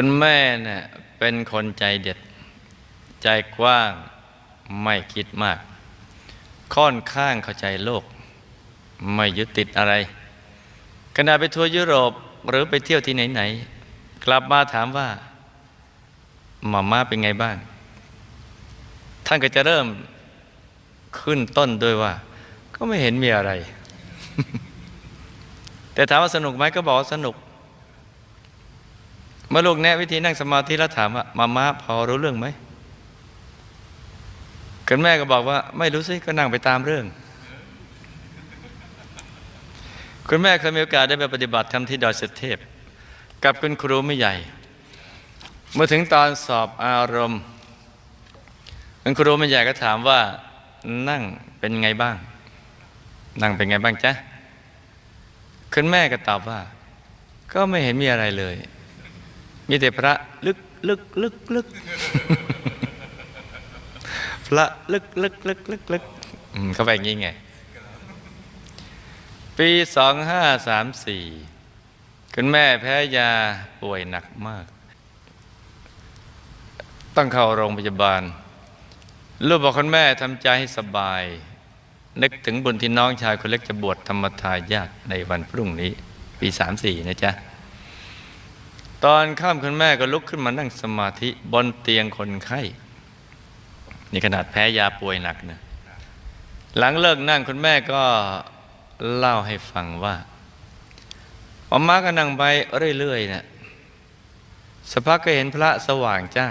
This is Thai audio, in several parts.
คุณแม่เนี่ยเป็นคนใจเด็ด ใจกว้างไม่คิดมาก ค่อนข้างเข้าใจโลก ไม่ยึดติดอะไรขณะไปทัวร์ยุโรปหรือไปเที่ยวที่ไหนๆกลับมาถามว่ามาม่าเป็นไงบ้าง ท่านก็จะเริ่มขึ้นต้นด้วยว่า ก็ไม่เห็นมีอะไร แต่ถามว่าสนุกไหมก็บอกว่าสนุก เมื่อลูกแนะวิธีนั่งสมาธิแล้วถามว่ามาม่าพอรู้เรื่องไหมคุณแม่ก็บอกว่า ไม่รู้สิก็นั่งไปตามเรื่อง คุณแม่เคยมีโอกาสได้ไปปฏิบัติธรรมที่ดอยสุเทพ กับคุณครูไม่ใหญ่ เมื่อถึงตอนสอบอารมณ์คุณครูไม่ใหญ่ก็ถามว่านั่งเป็นไงบ้าง นั่งเป็นไงบ้างจ๊ะคุณแม่ก็ตอบว่า ก็ไม่เห็นมีอะไรเลย มีแต่พระลึกลึกลึกลึกพระลึกลึกลึกลึกลึกอืมเขาไปอย่างนี้ไง ปีสองห้าสามสี่คุณแม่แพ้ยาป่วยหนักมาก ต้องเข้าโรงพยาบาล ลูกบอกคุณแม่ทำใจให้สบาย นึกถึงบุญที่น้องชายคนเล็กจะบวชธรรมทายาทในวันพรุ่งนี้ ปีสามสี่นะจ๊ะ ตอนค่ำคุณแม่ก็ลุกขึ้นมานั่งสมาธิบนเตียงคนไข้นี่ขนาดแพ้ยาป่วยหนักนะหลังเลิกนั่งคุณแม่ก็เล่าให้ฟังว่าออมมาก็นั่งไปเรื่อยๆนะสักพักก็เห็นพระสว่างจ้า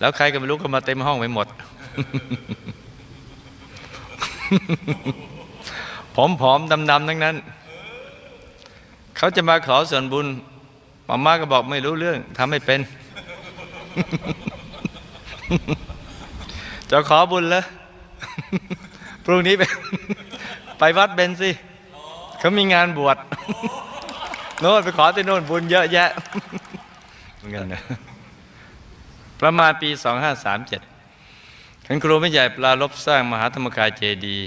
แล้วใครก็ไม่รู้ก็มาเต็มห้องไปหมดผอมๆดำๆทั้งนั้น เขาจะมาขอส่วนบุญ มาม่าก็บอกไม่รู้เรื่องทำไม่เป็น จะขอบุญแล้วพรุ่งนี้ไปไปวัดเบนสิเขามีงานบวชโน่นไปขอที่โน่นบุญเยอะแยะเงินนะประมาณปี 2537ขันครูไม่ใหญ่ปลารบสร้างมหาธรรมกายเจดี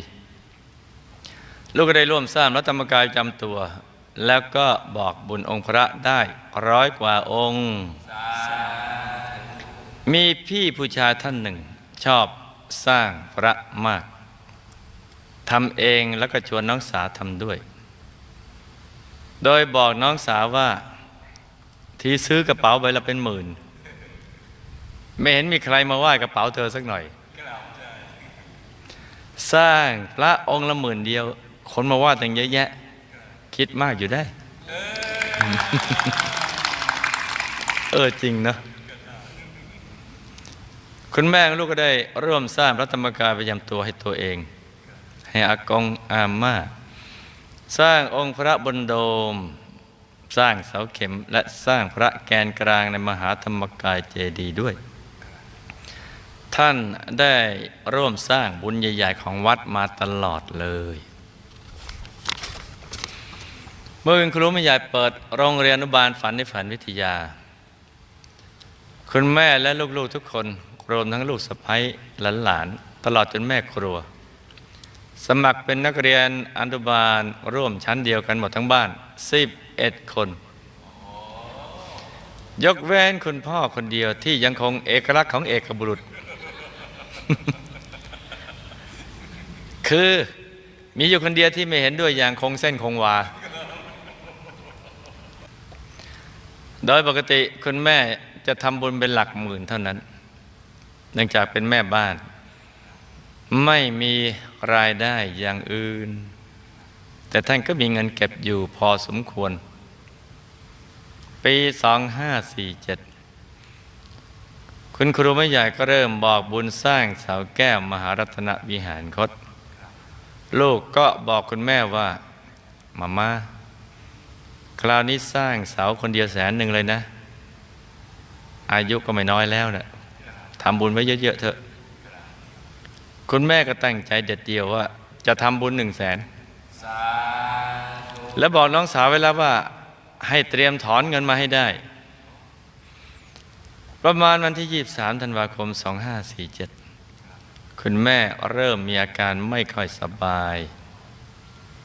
ลูกก็ได้ร่วมสร้างพระธรรมกายจำตัว แล้วก็บอกบุญองค์พระได้ร้อยกว่าองค์ มีพี่ผู้ชายท่านหนึ่ง ชอบสร้างพระมากทำเองแล้วก็ชวนน้องสาวทำด้วย โดยบอกน้องสาวว่า ที่ซื้อกระเป๋าใบละเป็นหมื่น ไม่เห็นมีใครมาไหว้กระเป๋าเธอสักหน่อย สร้างพระองค์ละหมื่นเดียว คนมาไหว่าตั้งเยอะแยะ คิดมากอยู่ได้ เออจริงนะคุณแม่ของลูกก็ได้ร่วมสร้างพระธรรมกายประจำตัวให้ตัวเอง ให้อากงอาม่า สร้างองค์พระบนโดม สร้างเสาเข็มและสร้างพระแกนกลางในมหาธรรมกายเจดีย์ด้วย ท่านได้ร่วมสร้างบุญใหญ่ ๆ ของวัดมาตลอดเลย เมื่อคุณครูไม่ใหญ่เปิดโรงเรียนอนุบาลฝันในฝันวิทยา คุณแม่และลูกๆทุกคนรวมทั้งลูกสะพ้ยหลานๆตลอดจนแม่ครัว สมัครเป็นนักเรียนอนุบาลร่วมชั้นเดียวกันหมดทั้งบ้าน 11 คน ยกเว้นคุณพ่อคนเดียวที่ยังคงเอกลักษณ์ของเอกบุรุษ คือมีอยู่คนเดียวที่ไม่เห็นด้วยอย่างคงเส้นคงวา โดยปกติคุณแม่จะทำบุญเป็นหลักหมื่นเท่านั้น เนื่องจากเป็นแม่บ้าน ไม่มีรายได้อย่างอื่น แต่ท่านก็มีเงินเก็บอยู่พอสมควร ปี 2547 คุณครูไม่ใหญ่ก็เริ่มบอกบุญสร้างเสาแก้วมหารัตนวิหารคต ลูกก็บอกคุณแม่ว่ามาม่า คราวนี้สร้างเสาคนเดียวแสนหนึ่งเลยนะ อายุก็ไม่น้อยแล้วนะทำบุญไว้เยอะๆเถอะ คุณแม่ก็ตั้งใจเด็ดเดียวว่า จะทำบุญหนึ่งแสน แล้วบอกน้องสาวไว้แล้วว่า ให้เตรียมถอนเงินมาให้ได้ ประมาณวันที่ 23ธันวาคม 2547 คุณแม่เริ่มมีอาการไม่ค่อยสบาย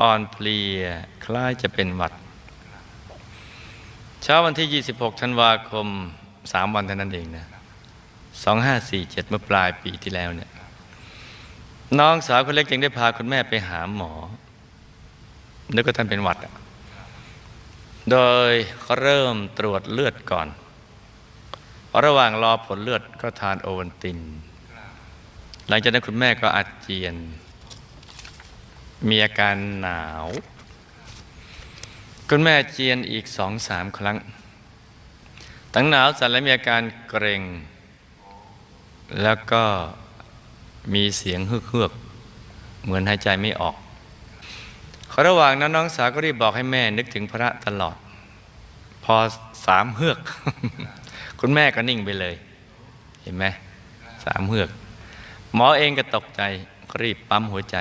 อ่อนเพลียคล้ายจะเป็นหวัด เช้าวันที่ 26 ธันวาคม 3 วันเท่านั้นเองนะ 2547 เมื่อปลายปีที่แล้วเนี่ย น้องสาวคนเล็กจึงได้พาคุณแม่ไปหาหมอ นึกว่าท่านเป็นหวัดอะโดยเริ่มตรวจเลือดก่อน ระหว่างรอผลเลือดก็ทานโอวัลติน หลังจากนั้นคุณแม่ก็อาเจียน มีอาการหนาว คุณแม่เจียนอีกสองสามครั้ง ตั้งหนาวสั่นและมีอาการเกร็ง แล้วก็มีเสียงเฮือกๆ เหมือนหายใจไม่ออก ระหว่างนั้นน้องสาวก็รีบบอกให้แม่นึกถึงพระตลอด พอสามเฮือก คุณแม่ก็นิ่งไปเลย เห็นไหมสามเฮือก หมอเองก็ตกใจรีบปั๊มหัวใจ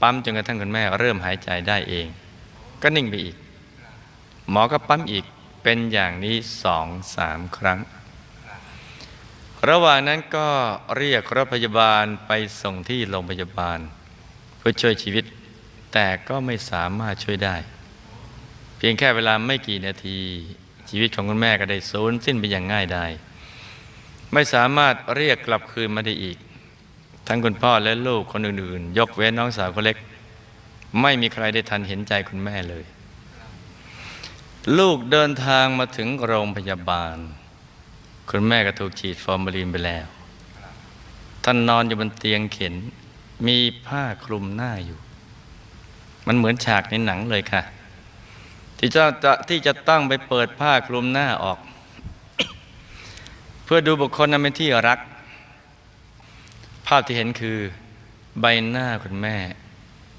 ปั๊มจนกระทั่งคุณแม่เริ่มหายใจได้เอง ก็นิ่งไปอีก หมอก็ปั๊มอีกเป็นอย่างนี้สองสามครั้ง ระหว่างนั้นก็เรียกรถพยาบาลไปส่งที่โรงพยาบาล เพื่อช่วยชีวิต แต่ก็ไม่สามารถช่วยได้ เพียงแค่เวลาไม่กี่นาที ชีวิตของคุณแม่ก็ได้สูญสิ้นไปอย่างง่ายได้ไม่สามารถเรียกกลับคืนมาได้อีก ทั้งคุณพ่อและลูกคนอื่นๆ ยกเว้นน้องสาวคนเล็ก ไม่มีใครได้ทันเห็นใจคุณแม่เลย ลูกเดินทางมาถึงโรงพยาบาล คุณแม่ก็ถูกฉีดฟอร์มาลีนไปแล้ว ท่านนอนอยู่บนเตียงเข็น มีผ้าคลุมหน้าอยู่ มันเหมือนฉากในหนังเลยค่ะ ที่จะจะที่จะต้องไปเปิดผ้าคลุมหน้าออก เพื่อดูบุคคลนั้นเป็นที่รัก ภาพที่เห็นคือใบหน้าคุณแม่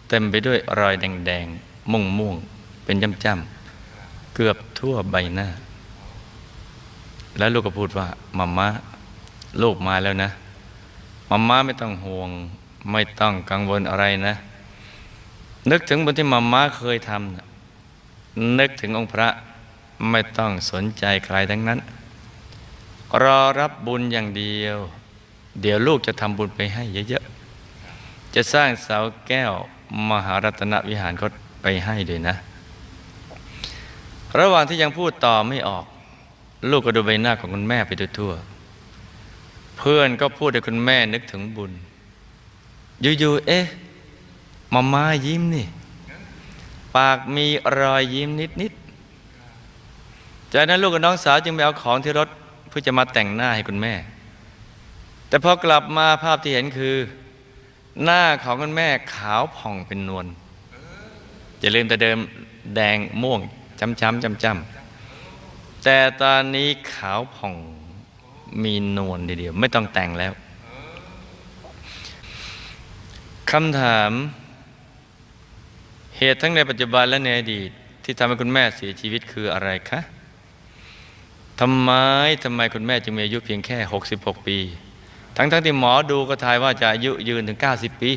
เต็มไปด้วยรอยแดงๆม่วงม่วงๆเป็นจ้ำๆเกือบทั่วใบหน้า แล้วลูกก็พูดว่ามัมมะลูกมาแล้วนะมัมมะไม่ต้องห่วง ไม่ต้องกังวลอะไรนะ นึกถึงบุญที่มัมมะเคยทำนึกถึงองค์พระไม่ต้องสนใจใครทั้งนั้น รอรับบุญอย่างเดียว เดี๋ยวลูกจะทำบุญไปให้เยอะๆ จะสร้างเสาแก้ว มหารัตนวิหารก็ไปให้ด้วยนะ ระหว่างที่ยังพูดต่อไม่ออก ลูกก็ดูใบหน้าของคุณแม่ไปทั่วๆเพื่อนก็พูดให้คุณแม่นึกถึงบุญอยู่ๆเอ๊ะมาม่ายิ้มนี่ปากมีรอยยิ้มนิดๆจากนั้นลูกกับน้องสาวจึงไปเอาของที่รถเพื่อจะมาแต่งหน้าให้คุณแม่ แต่พอกลับมาภาพที่เห็นคือ หน้าของคุณแม่ขาวผ่องเป็นนวลอย่าลืมแต่เดิมแดงม่วงจ้ำๆจ้ำๆแต่ตอนนี้ขาวผ่องมีนวลเดียว ไม่ต้องแต่งแล้วคำถาม เหตุทั้งในปัจจุบันและในอดีต ที่ทำให้คุณแม่เสียชีวิตคืออะไรคะทำไมทำไมคุณแม่จึงมีอายุเพียงแค่ 66 ปี ทั้งๆทที่หมอดูก็ทายว่าจะอายุยืนถึง 90 ปี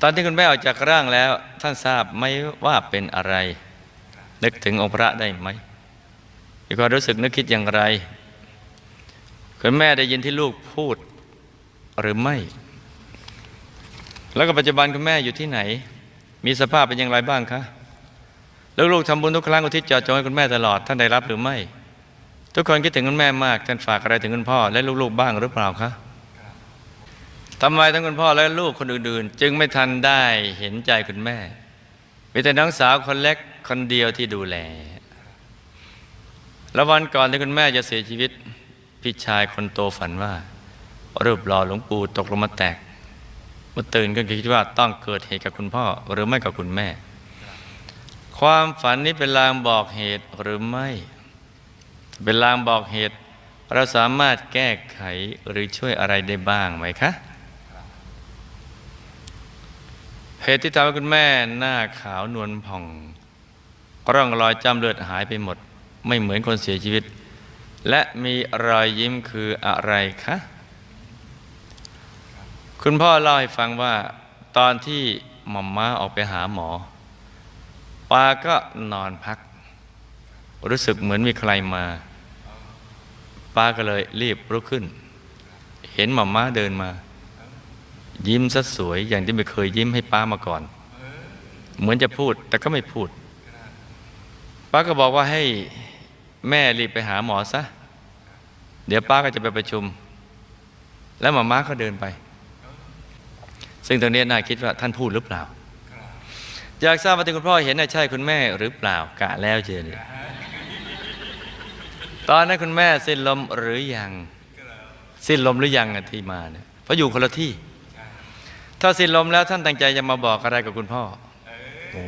ตอนที่คุณแม่ออกจากร่างแล้วท่านทราบไหมว่าเป็นอะไร นึกถึงองค์พระได้ไหมมีความรู้สึกนึกคิดอย่างไร คุณแม่ได้ยินที่ลูกพูดหรือไม่ แล้วก็ปัจจุบันคุณแม่อยู่ที่ไหน มีสภาพเป็นอย่างไรบ้างคะ แล้วลูกทำบุญทุกครั้งอุทิศเจาะจงให้คุณแม่ตลอดท่านได้รับหรือไม่ ทุกคนคิดถึงคุณแม่มาก ท่านฝากอะไรถึงคุณพ่อและลูกๆบ้างหรือเปล่าคะทำไมทั้งคุณพ่อและลูกคนอื่นๆ จึงไม่ทันได้เห็นใจคุณแม่มีแต่น้องสาวคนเล็กคนเดียวที่ดูแล แล้ววันก่อนที่คุณแม่จะเสียชีวิต พี่ชายคนโตฝันว่า รูปหล่อหลวงปู่ตกลงมาแตกเมื่อตื่นก็คิดว่าต้องเกิดเหตุกับคุณพ่อหรือไม่กับคุณแม่ ความฝันนี้เป็นลางบอกเหตุหรือไม่ เป็นลางบอกเหตุ เราสามารถแก้ไขหรือช่วยอะไรได้บ้างไหมคะเหตุที่ทำให้คุณแม่หน้าขาวนวลผ่องร่องรอยจำเลือดหายไปหมด ไม่เหมือนคนเสียชีวิต และมีรอยยิ้มคืออะไรคะคุณพ่อเล่าให้ฟังว่าตอนที่ม่อมม้าออกไปหาหมอปาก็นอนพัก รู้สึกเหมือนมีใครมา ป้าก็เลยรีบลุกขึ้น เห็นหม่อมม้าเดินมา ยิ้มซะสวยอย่างที่ไม่เคยยิ้มให้ป้ามาก่อน เหมือนจะพูดแต่ก็ไม่พูด ป้าก็บอกว่าให้แม่รีบไปหาหมอซะ เดี๋ยวป้าก็จะไปประชุม แล้วหม่อม้าก็เดินไป ซึ่งตรงนี้น่าคิดว่าท่านพูดหรือเปล่า อยากทราบว่าที่คุณพ่อเห็นน่ะใช่คุณแม่หรือเปล่ากะแล้วเจน ตอนนั้นคุณแม่สิ้นลมหรือยัง สิ้นลมหรือยังอะที่มาเนี่ยเพราะอยู่คนละที่ ถ้าสิ้นลมแล้วท่านตั้งใจจะมาบอกอะไรกับคุณพ่อโอ้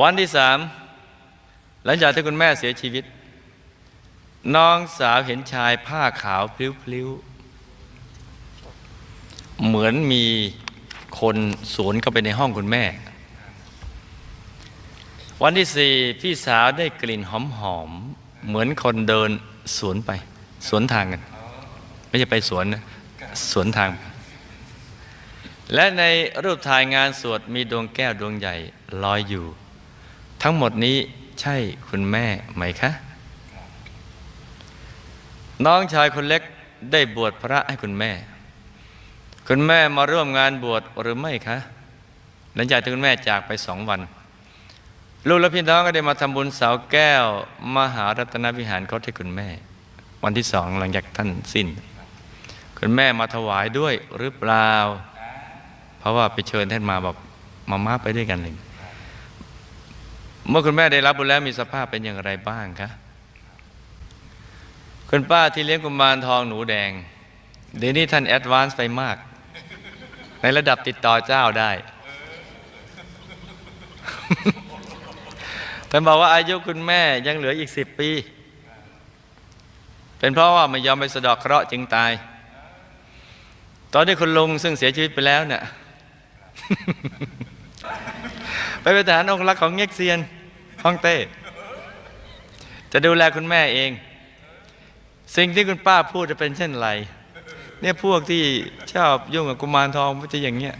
วันที่สามหลังจากที่คุณแม่เสียชีวิต น้องสาวเห็นชายผ้าขาวพลิ้วๆเหมือนมีคนสวนเข้าไปในห้องคุณแม่ วันที่สี่พี่สาวได้กลิ่นหอมๆเหมือนคนเดินสวนไป สวนทางกัน ไม่ใช่ไปสวนนะสวนทาง และในรูปถ่ายงานสวดมีดวงแก้วดวงใหญ่ลอยอยู่ ทั้งหมดนี้ใช่คุณแม่ไหมคะ น้องชายคนเล็กได้บวชพระให้คุณแม่ คุณแม่มาร่วมงานบวชหรือไม่คะ หลังจากที่คุณแม่จากไปสองวัน ลูกและพี่น้องก็ได้มาทำบุญเสาแก้ว มหารัตนวิหารเขาให้คุณแม่ วันที่สองหลังจากท่านสิ้น คุณแม่มาถวายด้วยหรือเปล่า เพราะว่าไปเชิญท่านมาบอกมาม่าไปด้วยกันเลยเมื่อคุณแม่ได้รับบุญแล้วมีสภาพเป็นอย่างไรบ้างคะคุณป้าที่เลี้ยงกุมารทองหนูแดง เดี๋ยวนี้ท่านแอดวานซ์ไปมาก ในระดับติดต่อเจ้าได้ ท่านบอกว่าอายุคุณแม่ยังเหลืออีกสิบปี เป็นเพราะว่าไม่ยอมไปสะดอกเคราะห์จึงตาย ตอนที่คุณลุงซึ่งเสียชีวิตไปแล้วเนี่ยไปเป็นทหารองค์รักของเง็กเซียนฮ่องเต้ จะดูแลคุณแม่เอง สิ่งที่คุณป้าพูดจะเป็นเช่นไร เนี่ยพวกที่ชอบยุ่งกับกุมารทองมันจะอย่างเงี้ย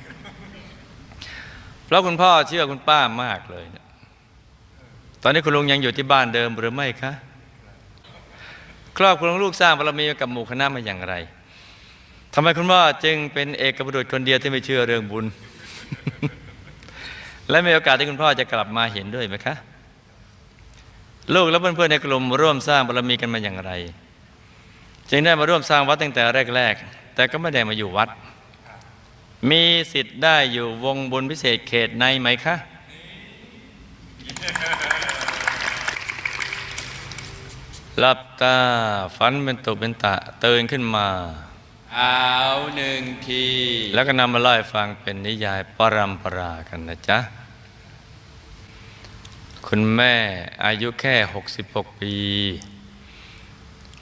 เพราะคุณพ่อเชื่อคุณป้ามากเลยเนี่ย ตอนนี้คุณลุงยังอยู่ที่บ้านเดิมหรือไม่คะ ครอบครัวของลูกสร้างบารมีกับหมู่คณะมาอย่างไรทำไมคุณพ่อจึงเป็นเอกบุรุษคนเดียวที่ไม่เชื่อเรื่องบุญ และมีโอกาสที่คุณพ่อจะกลับมาเห็นด้วยไหมคะ ลูกและเพื่อนๆในกลุ่มร่วมสร้างบารมีกันมาอย่างไร จึงได้มาร่วมสร้างวัดตั้งแต่แรก ๆ แต่ก็ไม่ได้มาอยู่วัด มีสิทธิ์ได้อยู่วงบุญพิเศษเขตในไหมคะ หลับตาฝันเป็นตุเป็นตะตื่นขึ้นมาเอาหนึ่งที แล้วก็นำมาเล่าให้ฟังเป็นนิยายปรัมปรากันนะจ๊ะ คุณแม่อายุแค่ 66 ปี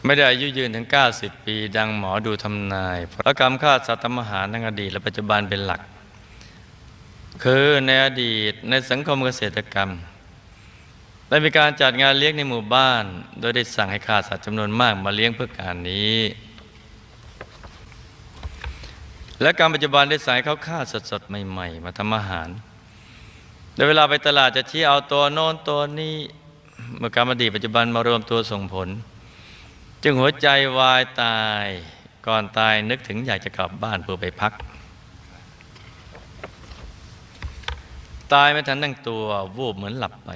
ไม่ได้อายุยืนถึง 90 ปี ดังหมอดูทำนายเพราะกรรมฆ่าสัตว์ทำอาหารทั้งอดีตและปัจจุบันเป็นหลัก คือในอดีตในสังคมเกษตรกรรม ได้มีการจัดงานเลี้ยงในหมู่บ้าน โดยได้สั่งให้ฆ่าสัตว์จำนวนมากมาเลี้ยงเพื่อการนี้ และการปัจจุบันได้สายเขาฆ่าสดๆใหม่ ๆ มาทำอาหารโดยเวลาไปตลาดจะชี้เอาตัวโน้นตัวนี้เมื่อการอดีตปัจจุบันมารวมตัวส่งผล จึงหัวใจวายตายก่อนตายนึกถึงอยากจะกลับบ้านเพื่อไปพัก ตายไม่ทันตั้งตัววูบเหมือนหลับไป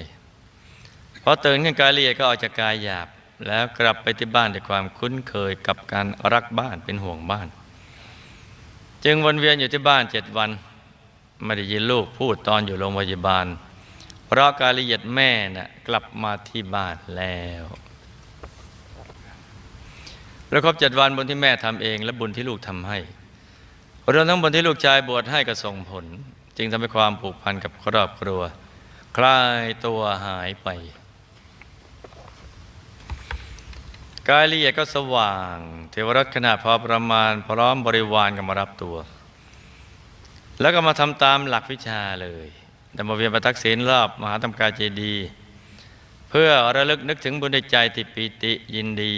พอตื่นขึ้นกายละเอียดก็ออกจากกายหยาบ แล้วกลับไปที่บ้านด้วยความคุ้นเคยกับการรักบ้านเป็นห่วงบ้าน จึงวนเวียนอยู่ที่บ้านเจ็ดวัน ไม่ได้ยินลูกพูดตอนอยู่โรงพยาบาล เพราะการละเอียดแม่น่ะกลับมาที่บ้านแล้วแล้วครบเจ็ดวันบุญที่แม่ทำเอง และบุญที่ลูกทำให้รวมทั้งบุญที่ลูกชายบวชให้ก็ส่งผล จึงทำให้ความผูกพันกับครอบครัว คลายตัวหายไป กายละเอียดก็สว่าง เทวรัตขนาดพอประมาณ พร้อมบริวารก็มารับตัว แล้วก็มาทำตามหลักวิชาเลยแต่มาเวียนประทักษิณรอบมหาธรรมกายเจดีย์เพื่อระลึกนึกถึงบุญในใจติปิติยินดี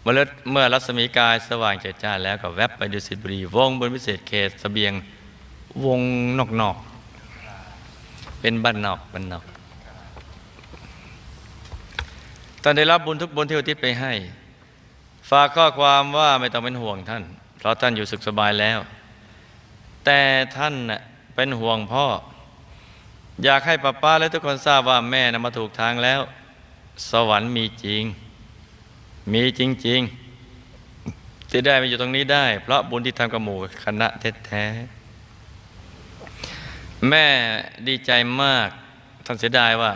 เมื่อเมื่อรัศมีกายสว่างเจิดจ้าแล้วก็แวบไปดูสิบุรีวงบนพิเศษเขตสเสบียงวงนอกๆเป็นบ้านนอกบ้านนอก ตอนได้รับบุญทุกบุญที่อุทิศไปให้ ฝากข้อความว่าไม่ต้องเป็นห่วงท่าน เพราะท่านอยู่สุขสบายแล้ว แต่ท่านเป็นห่วงพ่อ อยากให้ป้าป้าและทุกคนทราบว่าแม่นำมาถูกทางแล้ว สวรรค์มีจริง มีจริง ๆ ที่ได้มาอยู่ตรงนี้ได้ เพราะบุญที่ทำกับหมู่คณะแท้ๆแม่ดีใจมากท่านเสียดายว่า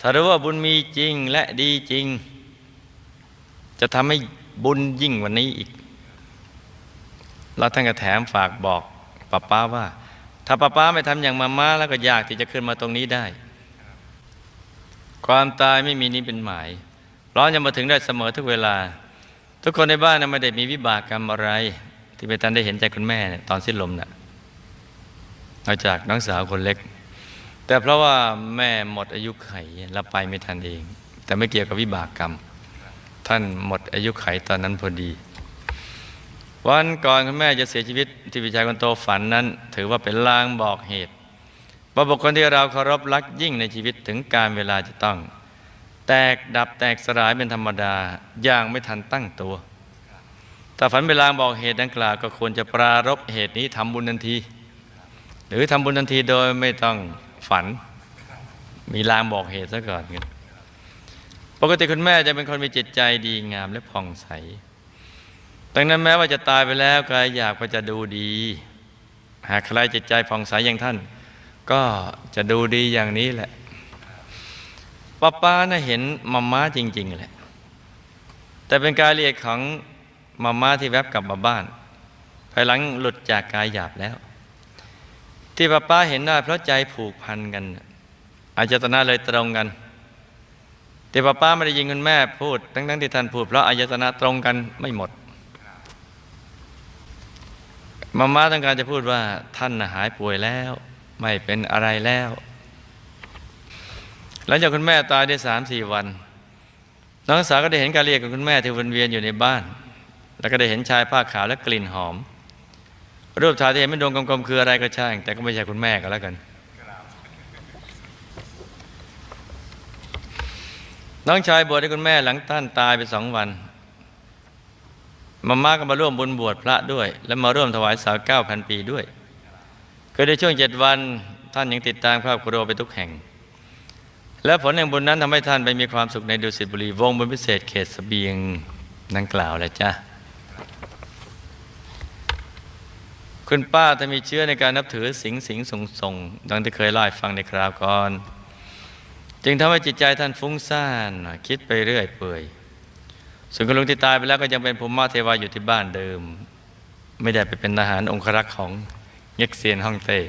ถ้ารู้ว่าบุญมีจริงและดีจริง จะทำให้บุญยิ่งกวันนี้อีกแล้วท่านก็แถมฝากบอกป้าป้าว่า ถ้าป้าป้าไม่ทำอย่างมาม่าแล้วก็ยากที่จะขึ้นมาตรงนี้ได้ ความตายไม่มีนี้เป็นหมายร้อมจะมาถึงได้เสมอทุกเวลา ทุกคนในบ้านนะไม่ได้มีวิบากกรรมอะไร ที่ไปทันได้เห็นใจคุณแม่เนี่ยตอนสิ้นลมน่ะนอกจากน้องสาวคนเล็ก แต่เพราะว่าแม่หมดอายุไขแล้วไปไม่ทันเอง แต่ไม่เกี่ยวกับวิบากกรรม ท่านหมดอายุไขตอนนั้นพอดี วันก่อนคุณแม่จะเสียชีวิตที่พี่ชายคนโตฝันนั้น ถือว่าเป็นลางบอกเหตุว่าบุคคลที่เราเคารพรักยิ่งในชีวิตถึงการเวลาจะต้อง แตกดับแตกสลายเป็นธรรมดาอย่างไม่ทันตั้งตัวถ้าฝันเป็นลางบอกเหตุดังกล่าวก็ควรจะปรารบเหตุนี้ทำบุญทันที หรือทำบุญทันทีโดยไม่ต้อง ฝัน มีลางบอกเหตุซะก่อนครับปกติคุณแม่จะเป็นคนมีจิตใจดีงามและผ่องใสดังนั้นแม้ว่าจะตายไปแล้วกายอยากก็จะดูดี หากใครจิตใจผ่องใสอย่างท่าน ก็จะดูดีอย่างนี้แหละป้าป้าน่ะเห็นมาม่าจริง ๆ แหละ แต่เป็นการเรียกของมาม่าที่แวบกลับมาบ้านภายหลังหลุดจากกายหยาบแล้ว ที่ป้าป้าเห็นได้เพราะใจผูกพันกันอาจตนาเลยตรงกัน แต่ป้าป้าไม่ได้ยินคุณแม่พูด ทั้งๆที่ท่านพูดเพราะอายตนะตรงกันไม่หมดมาม่าต้องการจะพูดว่าท่านหายป่วยแล้ว ไม่เป็นอะไรแล้ว หลังจากคุณแม่ตายได้สามสี่วันน้องสาวก็ได้เห็นการเรียกของคุณแม่ที่วนเวียนอยู่ในบ้าน แล้วก็ได้เห็นชายผ้าขาวและกลิ่นหอม รูปถ่ายที่เห็นเป็นดวงกลมๆคืออะไรก็ช่าง แต่ก็ไม่ใช่คุณแม่ก็แล้วกัน น้องชายบวชให้คุณแม่หลังท่านตายไปสองวันมาม่าก็มาร่วมบุญบวชพระด้วย และมาร่วมถวายสาวเก้าพันปีด้วยคือในช่วงเจ็ดวันท่านยังติดตามครอบครัวไปทุกแห่ง และผลแห่งบุญนั้นทำให้ท่านไปมีความสุขในดุสิตบุรีวงบุญพิเศษเขตสเสบียงดังกล่าวแหละจ้ะ คุณป้าถ้ามีเชื้อในการนับถือสิงสิงส่งส่งดังที่เคยเล่าให้ฟังในคราวก่อน จึงทำให้จิตใจท่านฟุ้งซ่านคิดไปเรื่อยเปื่อยส่วนคุณลุงที่ตายไปแล้วก็ยังเป็นภูมิมาเทวาอยู่ที่บ้านเดิม ไม่ได้ไปเป็นทหารองครักษ์ของเย็กเซียนฮ่องเต้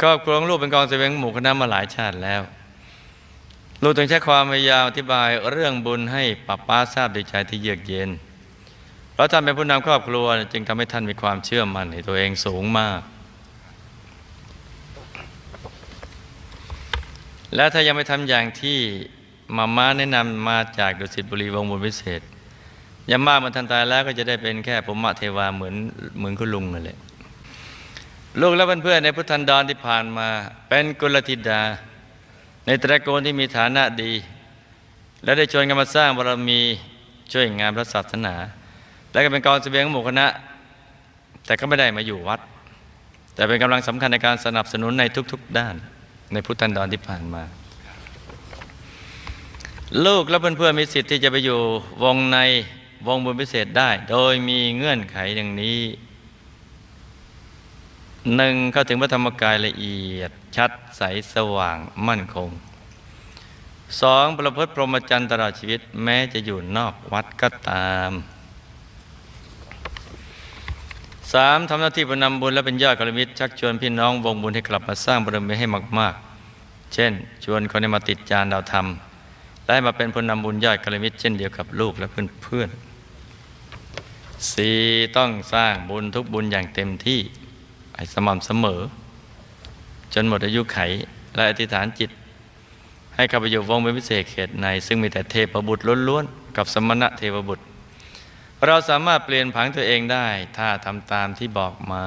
ครอบครัวของลูกเป็นกองเสวงหมู่คณะมาหลายชาติแล้ว ลูกต้องใช้ความพยายามอธิบายเรื่องบุญให้ป้าป้าทราบด้วยใจที่เยือกเย็น เพราะท่านเป็นผู้นำครอบครัว จึงทำให้ท่านมีความเชื่อมั่นในตัวเองสูงมาก และถ้ายังไม่ทำอย่างที่มาม่าแนะนำมาจากดุสิตบุรีวงบุญพิเศษยามมากมันทันตายแล้วก็จะได้เป็นแค่ภูมิเทวาเหมือนเหมือนคุณลุงนั่นแหละลูกและเพื่อนๆในพุทธันดรที่ผ่านมา เป็นกุลธิดา ในตระกูลที่มีฐานะดี และได้ชวนกันมาสร้างบารมีช่วยงานพระศาสนา และก็เป็นกองเสบียงหมู่คณะ แต่ก็ไม่ได้มาอยู่วัด แต่เป็นกำลังสำคัญในการสนับสนุนในทุก ๆ ด้าน ในพุทธันดรที่ผ่านมา ลูกและเพื่อนๆมีสิทธิ์ที่จะไปอยู่วงในวงบุญพิเศษได้ โดยมีเงื่อนไขดังนี้ หนึ่งเข้าถึงพระธรรมกายละเอียด ชัดใสสว่างมั่นคงสองประพฤติพรหมจรรย์ตลอดชีวิตแม้จะอยู่นอกวัดก็ตามสามทำหน้าที่ผู้นำบุญและเป็นยอดกรมิตรชักชวนพี่น้องวงบุญให้กลับมาสร้างบารมีให้มาก ๆ เช่น ชวนคนให้มาติดจานดาวธรรมและมาเป็นผู้นำบุญยอดกรมิตรเช่นเดียวกับลูกและเพื่อนๆสี่ต้องสร้างบุญทุกบุญอย่างเต็มที่ ให้สม่ำเสมอ จนหมดอายุไข และอธิษฐานจิต ให้ข้าพเจ้าวงเป็นพิเศษเขตใน ซึ่งมีแต่เทพบุตรล้วนๆกับสมณะเทพบุตร เราสามารถเปลี่ยนผังตัวเองได้ ถ้าทำตามที่บอกมา